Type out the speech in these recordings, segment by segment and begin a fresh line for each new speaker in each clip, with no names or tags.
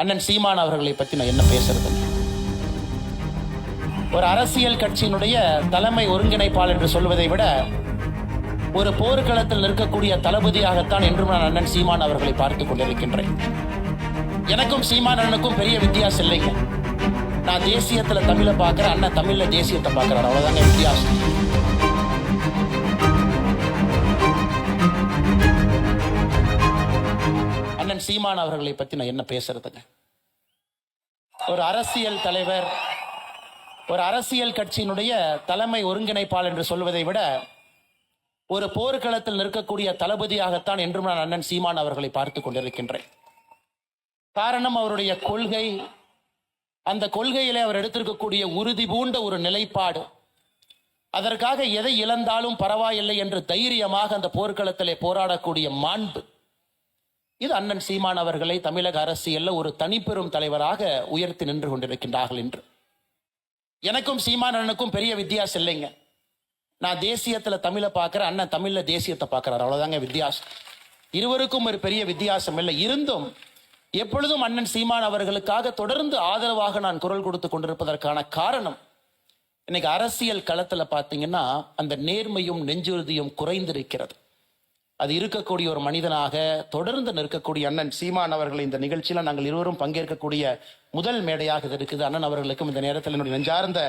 அண்ணன் சீமான் அவர்களை பற்றி நான் என்ன பேசுறது? ஒரு அரசியல் கட்சியினுடைய தலைமை ஒருங்கிணைப்பாளர் என்று சொல்வதை விட ஒரு போர்க்களத்தில் நிற்கக்கூடிய தளபதியாகத்தான் என்றும் நான் அண்ணன் சீமான் அவர்களை பார்த்துக் கொண்டிருக்கின்றேன். எனக்கும் சீமான் அண்ணனுக்கும் பெரிய வித்தியாசம் இல்லைங்க. நான் தேசியத்தில் தமிழை பார்க்குறேன் அண்ணன் தமிழில் தேசியத்தை பார்க்குறாரு. அவ்வளோதாங்க வித்தியாசம். அண்ணன் சீமான் அவர்களை பற்றி நான் என்ன பேசுறதுங்க? ஒரு அரசியல் தலைவர் ஒரு அரசியல் கட்சியினுடைய தலைமை ஒருங்கிணைப்பாளர் என்று சொல்வதை விட ஒரு போர்க்களத்தில் நிற்கக்கூடிய தளபதியாகத்தான் என்றும் நான் அண்ணன் சீமான் அவர்களை பார்த்து கொண்டிருக்கின்றேன். காரணம் அவருடைய கொள்கை அந்த கொள்கையிலே அவர் எடுத்திருக்கக்கூடிய உறுதி பூண்ட ஒரு நிலைப்பாடு. அதற்காக எதை இழந்தாலும் பரவாயில்லை என்று தைரியமாக அந்த போர்க்களத்திலே போராடக்கூடிய மாண்பு. இது அண்ணன் சீமான் அவர்களை தமிழக அரசியல்ல ஒரு தனிப்பெரும் தலைவராக உயர்த்தி நின்று கொண்டிருக்கின்றார்கள் என்று எனக்கும் சீமான் அண்ணனுக்கும் பெரிய வித்தியாசம் இல்லைங்க. நான் தேசியத்துல தமிழை பார்க்குற அண்ணன் தமிழ்ல தேசியத்தை பார்க்குறாரு. அவ்வளோதாங்க வித்தியாசம். இருவருக்கும் ஒரு பெரிய வித்தியாசம் இல்லை. இருந்தும் எப்பொழுதும் அண்ணன் சீமான் அவர்களுக்காக தொடர்ந்து ஆதரவாக நான் குரல் கொடுத்து கொண்டிருப்பதற்கான காரணம் இன்னைக்கு அரசியல் களத்துல பாத்தீங்கன்னா அந்த நேர்மையும் நெஞ்சுறுதியும் குறைந்திருக்கிறது. அது இருக்கக்கூடிய ஒரு மனிதனாக தொடர்ந்து நிற்கக்கூடிய அண்ணன் சீமான் அவர்கள் இந்த நிகழ்ச்சியில நாங்கள் இருவரும் பங்கேற்கக்கூடிய முதல் மேடையாக இது இருக்குது. அண்ணன் அவர்களுக்கும் இந்த நேரத்தில் என்னுடைய நெஞ்சார்ந்த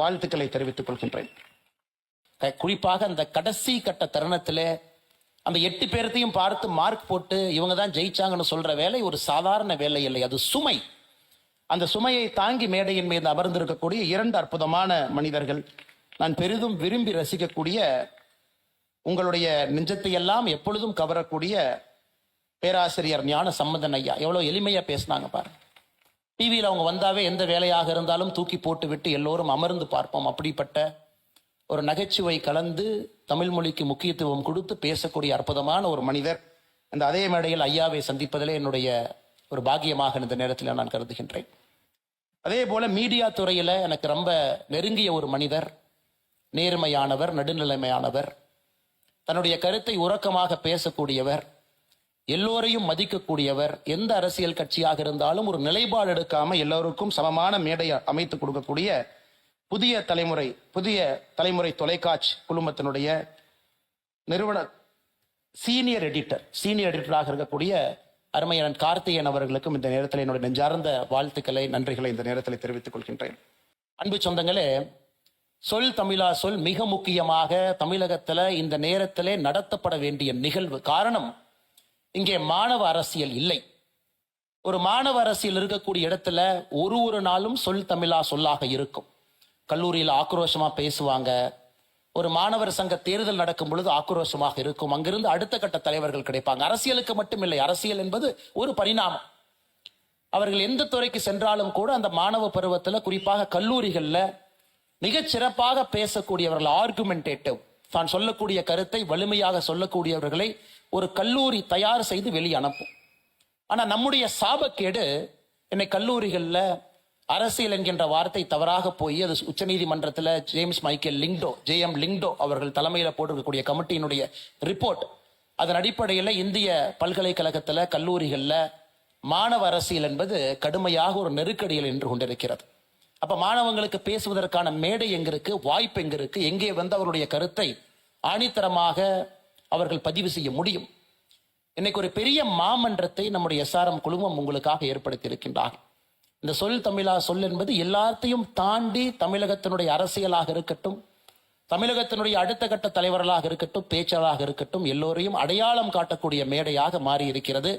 வாழ்த்துக்களை தெரிவித்துக் கொள்கின்றேன். குறிப்பாக அந்த கடைசி கட்ட தருணத்தில் அந்த எட்டு பேர்த்தையும் பார்த்து மார்க் போட்டு இவங்க தான் ஜெயிச்சாங்கன்னு சொல்ற வேலை ஒரு சாதாரண வேலை இல்லை. அது சுமை. அந்த சுமையை தாங்கி மேடையின் மீது அமர்ந்திருக்கக்கூடிய இரண்டு அற்புதமான மனிதர்கள் நான் பெரிதும் விரும்பி ரசிக்கக்கூடிய உங்களுடைய நெஞ்சத்தை எல்லாம் எப்பொழுதும் கவரக்கூடிய பேராசிரியர் ஞான சம்பந்தன் ஐயா. எவ்வளோ எளிமையாக பேசினாங்க பாருங்க டிவியில் அவங்க வந்தாவே எந்த வேலையாக இருந்தாலும் தூக்கி போட்டு விட்டு எல்லோரும் அமர்ந்து பார்ப்போம். அப்படிப்பட்ட ஒரு நகைச்சுவை கலந்து தமிழ் மொழிக்கு முக்கியத்துவம் கொடுத்து பேசக்கூடிய அற்புதமான ஒரு மனிதர். அந்த அதே மேடையில் ஐயாவை சந்திப்பதிலே என்னுடைய ஒரு பாக்கியமாக இந்த நேரத்தில் நான் கருதுகின்றேன். அதே போல மீடியா துறையில் எனக்கு ரொம்ப நெருங்கிய ஒரு மனிதர் நேர்மையானவர் நடுநிலைமையானவர். தன்னுடைய கருத்தை உறக்கமாக பேசக்கூடியவர் எல்லோரையும் மதிக்கக்கூடியவர் எந்த அரசியல் கட்சியாக இருந்தாலும் ஒரு நிலைப்பாடு எடுக்காம எல்லோருக்கும் சமமான மேடை அமைத்து கொடுக்கக்கூடிய புதிய தலைமுறை புதிய தலைமுறை தொலைக்காட்சி குழுமத்தினுடைய நிறுவன சீனியர் எடிட்டர் சீனியர் எடிட்டராக இருக்கக்கூடிய அருமையன் கார்த்திகேயன் அவர்களுக்கும் இந்த நேரத்தில் என்னுடைய நெஞ்சார்ந்த வாழ்த்துக்களை நன்றிகளை இந்த நேரத்தில் தெரிவித்துக் கொள்கின்றேன். அன்பு சொந்தங்களே சொல் தமிழா சொல் மிக முக்கியமாக தமிழகத்தில் இந்த நேரத்திலே நடத்தப்பட வேண்டிய நிகழ்வு. காரணம் இங்கே மாணவ அரசியல் இல்லை. ஒரு மாணவ அரசியல் இருக்கக்கூடிய இடத்துல ஒரு ஒரு நாளும் சொல் தமிழா சொல்லாக இருக்கும். கல்லூரியில் ஆக்ரோஷமாக பேசுவாங்க. ஒரு மாணவர் சங்க தேர்தல் நடக்கும் பொழுது ஆக்ரோஷமாக இருக்கும். அங்கிருந்து அடுத்த கட்ட தலைவர்கள் கிடைப்பாங்க. அரசியலுக்கு மட்டுமில்லை அரசியல் என்பது ஒரு பரிணாமம். அவர்கள் எந்த துறைக்கு சென்றாலும் கூட அந்த மாணவ பருவத்தில் குறிப்பாக கல்லூரிகளில் மிகச் சிறப்பாக பேசக்கூடியவர்கள் ஆர்குமெண்டேட்டிவ் தான் சொல்லக்கூடிய கருத்தை வலிமையாக சொல்லக்கூடியவர்களை ஒரு கல்லூரி தயார் செய்து வெளியே அனுப்பும் ஆனால் நம்முடைய சாபக்கேடு என்னை கல்லூரிகளில் அரசியல் என்கின்ற வார்த்தை தவறாக போய் அது உச்சநீதிமன்றத்தில் James Michael Lyngdoh J M Lyngdoh அவர்கள் தலைமையில் போட்டிருக்கக்கூடிய கமிட்டியினுடைய ரிப்போர்ட். அதன் அடிப்படையில் இந்திய பல்கலைக்கழகத்தில் கல்லூரிகளில் மாணவ அரசியல் என்பது கடுமையாக ஒரு நெருக்கடியில் நின்று கொண்டிருக்கிறது. அப்ப மாணவங்களுக்கு பேசுவதற்கான மேடை எங்க இருக்கு வாய்ப்பு எங்க இருக்கு எங்கே வந்து அவருடைய கருத்தை ஆணித்தரமாக அவர்கள் பதிவு செய்ய முடியும். இன்னைக்கு ஒரு பெரிய மாமன்றத்தை நம்முடைய எஸ்ஆர்எம் குழுமம் உங்களுக்காக ஏற்படுத்தி இருக்கின்றார் இந்த சொல் தமிழா சொல் என்பது எல்லாத்தையும் தாண்டி தமிழகத்தினுடைய அரசியலாக இருக்கட்டும் தமிழகத்தினுடைய அடுத்த கட்ட தலைவர்களாக இருக்கட்டும் பேச்சாளராக இருக்கட்டும் எல்லோரையும் அடையாளம் காட்டக்கூடிய மேடையாக மாறி இருக்கிறது